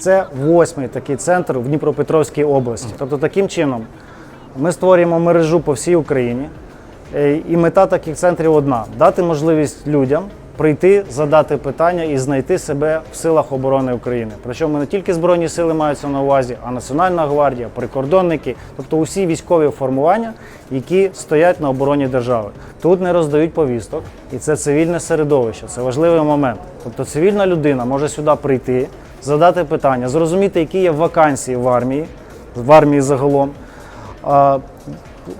Це восьмий такий центр в Дніпропетровській області. Тобто, таким чином ми створюємо мережу по всій Україні. Е, І мета таких центрів одна: дати можливість людям прийти, задати питання і знайти себе в силах оборони України. Причому не тільки Збройні сили маються на увазі, а Національна гвардія, прикордонники, тобто усі військові формування, які стоять на обороні держави. Тут не роздають повісток, і це цивільне середовище. Це важливий момент. Тобто цивільна людина може сюди прийти, задати питання, зрозуміти, які є вакансії в армії, в армії загалом.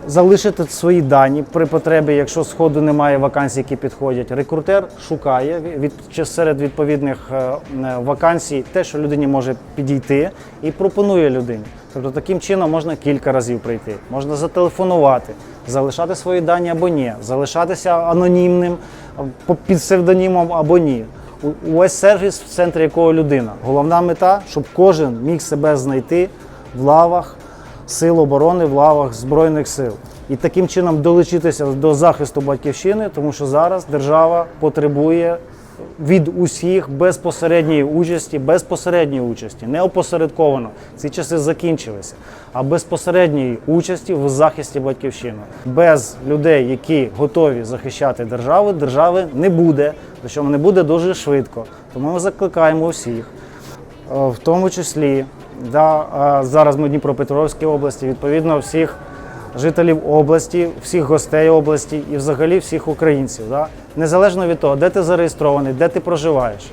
залишити свої дані при потребі, якщо сходу немає вакансій, які підходять. Рекрутер шукає від серед відповідних е, е, вакансій те, що людині може підійти, і пропонує людині. Тобто таким чином можна кілька разів прийти, можна зателефонувати, залишати свої дані або ні, залишатися анонімним під псевдонімом або ні. Увесь сервіс, в центрі якого людина. Головна мета, щоб кожен міг себе знайти в лавах сил оборони в лавах Збройних сил. І таким чином долучитися до захисту батьківщини, тому що зараз держава потребує від усіх безпосередньої участі, безпосередньої участі, не опосередковано. Ці часи закінчилися, а безпосередньої участі в захисті батьківщини. Без людей, які готові захищати державу, держави не буде, причому не буде дуже швидко. Тому ми закликаємо всіх Е, в тому числі да, зараз ми в Дніпропетровській області, відповідно всіх жителів області, всіх гостей області і взагалі всіх українців. Да, незалежно від того, де ти зареєстрований, де ти проживаєш.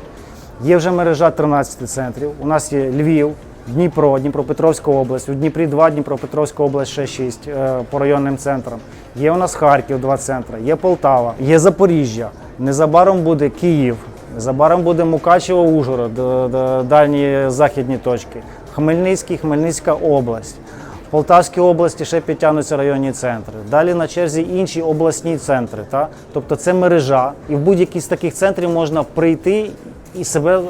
Є вже мережа 13 центрів. У нас є Львів, Дніпро, Дніпропетровська область, у Дніпрі 2, Дніпропетровська область ще 6 е, по районним центрам. Є у нас Харків, два центри, є Полтава, є Запоріжжя. Незабаром буде Київ, незабаром буде Мукачево, Ужгород, д- д- дальні західні точки, Хмельницький, Хмельницька область. В Полтавській області ще підтягнуться районні центри. Далі на черзі інші обласні центри. Та? Тобто це мережа, і в будь-який з таких центрів можна прийти і себе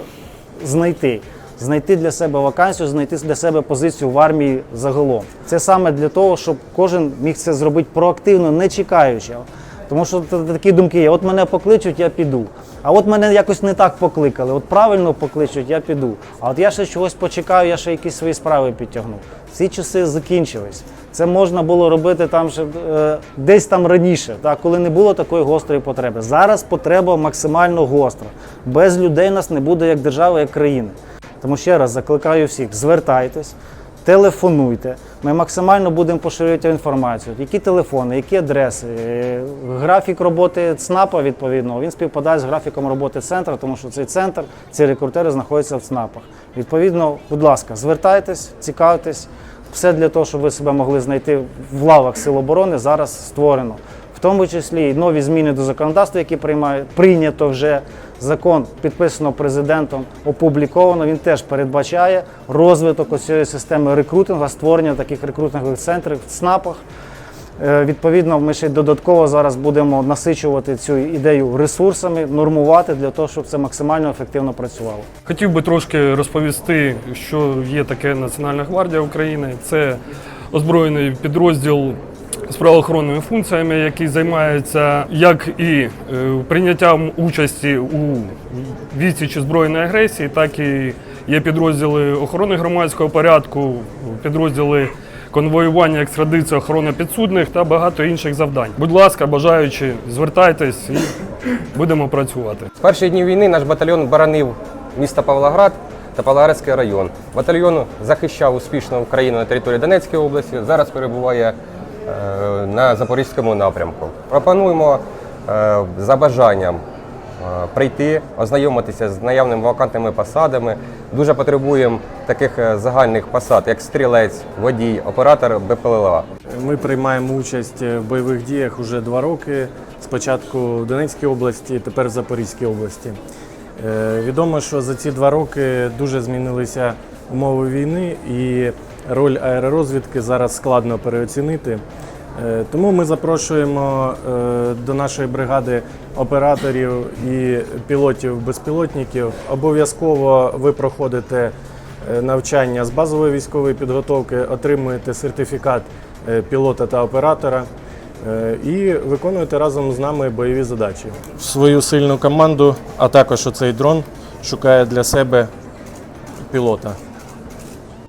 знайти. Знайти для себе вакансію, знайти для себе позицію в армії загалом. Це саме для того, щоб кожен міг це зробити проактивно, не чекаючи. Тому що такі думки є: от мене покличуть, я піду. А от мене якось не так покликали, от правильно покличуть, я піду. А от я ще чогось почекаю, я ще якісь свої справи підтягну. Ці часи закінчились. Це можна було робити там ще е, десь там раніше, так, коли не було такої гострої потреби. Зараз потреба максимально гостра. Без людей нас не буде як держави, як країни. Тому ще раз закликаю всіх, звертайтесь, телефонуйте. Ми максимально будемо поширювати інформацію. Які телефони, які адреси, Е, графік роботи ЦНАПа, відповідно, він співпадає з графіком роботи центру, тому що цей центр, ці рекрутери знаходяться в ЦНАПах. Відповідно, будь ласка, звертайтесь, цікавтесь. Все для того, щоб ви себе могли знайти в лавах Сил оборони, зараз створено. В тому числі і нові зміни до законодавства, які приймають, прийнято вже. Закон підписано президентом, опубліковано. Він теж передбачає розвиток цієї системи рекрутингу, створення таких рекрутингових центрів в ЦНАПах. Е, Відповідно, ми ще додатково зараз будемо насичувати цю ідею ресурсами, нормувати для того, щоб це максимально ефективно працювало. Хотів би трошки розповісти, що є таке Національна гвардія України. Це озброєний підрозділ з правоохоронними функціями, який займається як і е, прийняттям участі у відсічі збройної агресії, так і є підрозділи охорони громадського порядку, підрозділи конвоювання, екстрадиції, охорони підсудних та багато інших завдань. Будь ласка, бажаючи, звертайтесь і будемо працювати. З перших днів війни наш батальйон боронив місто Павлоград та Павлоградський район. Батальйон захищав успішно Україну на території Донецької області. Зараз перебуває на Запорізькому напрямку. Пропонуємо е, за бажанням е, прийти, ознайомитися з наявними вакантними посадами. Дуже потребуємо таких е, загальних посад, як стрілець, водій, оператор БПЛА. Ми приймаємо участь в бойових діях уже два роки. Спочатку в Донецькій області, тепер в Запорізькій області. Е, Відомо, що за ці два роки дуже змінилися умови війни і роль аеророзвідки зараз складно переоцінити. Е, Тому ми запрошуємо е, до нашої бригади операторів і пілотів-безпілотників. Обов'язково ви проходите е, навчання з базової військової підготовки, отримуєте сертифікат пілота та оператора і виконуєте разом з нами бойові задачі. Свою сильну команду, а також оцей дрон шукає для себе пілота.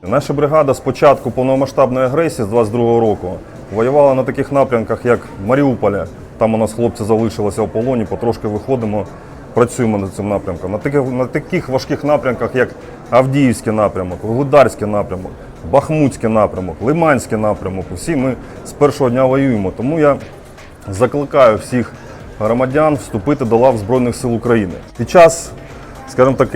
Наша бригада з початку повномасштабної агресії з 22-го року воювала на таких напрямках, як Маріуполя. Там у нас хлопці залишилися у полоні, потрошки виходимо, працюємо над цим напрямком. На таких, на таких важких напрямках, як Авдіївський напрямок, Вугледарський напрямок, Бахмутський напрямок, Лиманський напрямок. Усі ми з першого дня воюємо. Тому я закликаю всіх громадян вступити до лав Збройних сил України. Під час, скажімо так,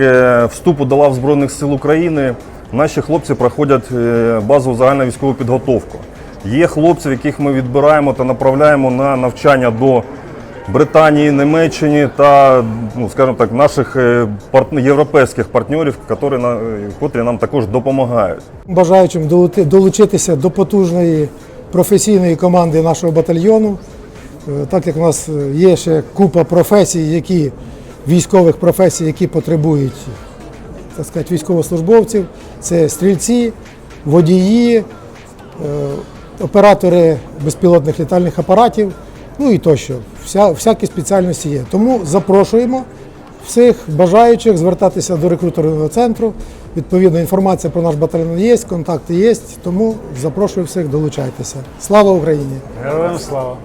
вступу до лав Збройних сил України наші хлопці проходять е, базову загальну військову підготовку. Є хлопці, яких ми відбираємо та направляємо на навчання до Британії, Німеччині та, ну, скажімо так, наших е, європейських партнерів, котрі, на- котрі нам також допомагають. бажаючим долучитися до потужної професійної команди нашого батальйону. Е, Так як у нас є ще купа професій, які військових професій, які потребують так сказати, військовослужбовців, це стрільці, водії, е, оператори безпілотних літальних апаратів, ну і тощо. Вся, всякі спеціальності є. Тому запрошуємо всіх бажаючих звертатися до рекрутерного центру. Відповідно, інформація про наш батальйон є, контакти є, тому запрошую всіх долучайтеся. Слава Україні! Героям слава!